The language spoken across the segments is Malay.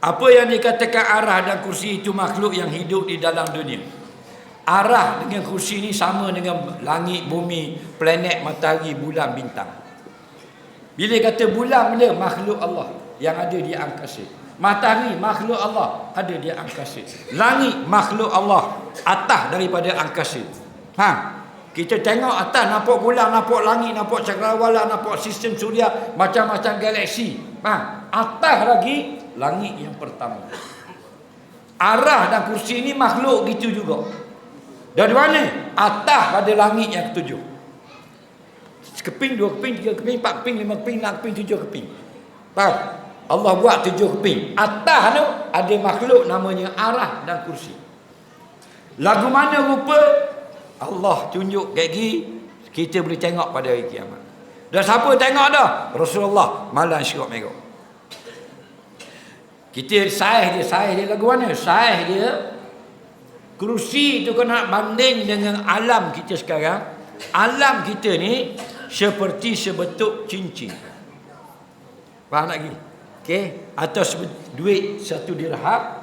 Apa yang dikatakan arah dan kursi itu makhluk yang hidup di dalam dunia. Arah dengan kursi ini sama dengan langit, bumi, planet, matahari, bulan, bintang. Bila kata bulan bila makhluk Allah yang ada di angkasa. Matahari makhluk Allah ada di angkasa. Langit makhluk Allah atas daripada angkasa. Ha, kita tengok atas nampak bulan, nampak langit, nampak cakrawala, nampak sistem suria, macam-macam galaksi. Ha, atas lagi langit yang pertama. Arah dan kursi ini makhluk gitu juga. Dari mana? Atas pada langit yang ketujuh. Sekeping, dua keping, tiga keping, empat keping, lima keping, enam keping, tujuh keping. Faham? Allah buat tujuh keping. Atas tu ada makhluk namanya arah dan kursi. Lagu mana rupa Allah tunjuk gigi kita boleh tengok pada hari kiamat. Dan siapa tengok dah? Rasulullah malam syuruk merah. Kita sahih dia, sahih dia lagu mana? Sahih dia Kursi itu kena banding dengan alam kita sekarang. Alam kita ni seperti sebetuk cincin. Faham lagi? Okey, atau duit satu dirham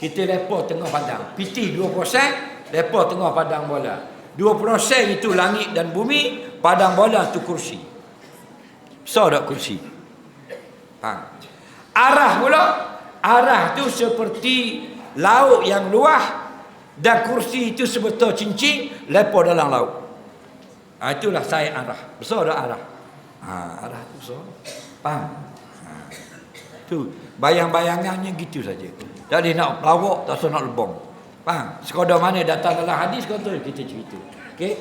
kita lepas tengah padang. Piti 2%, lepas tengah padang bola. 2% itu langit dan bumi, padang bola tu kursi. So tak kursi? Faham? Arah pula, arah tu seperti laut yang luah dan kursi itu sebetul cincin lepas dalam laut. Ha, itulah saya arah. Besar dah arah. Ha, arah tu besar. Faham? Ha. Tu bayang-bayangannya gitu saja. Jadi nak pelawak tak usah nak lebong. Faham? Sekadar mana datang dalam hadis kau tu kita cerita. Okey?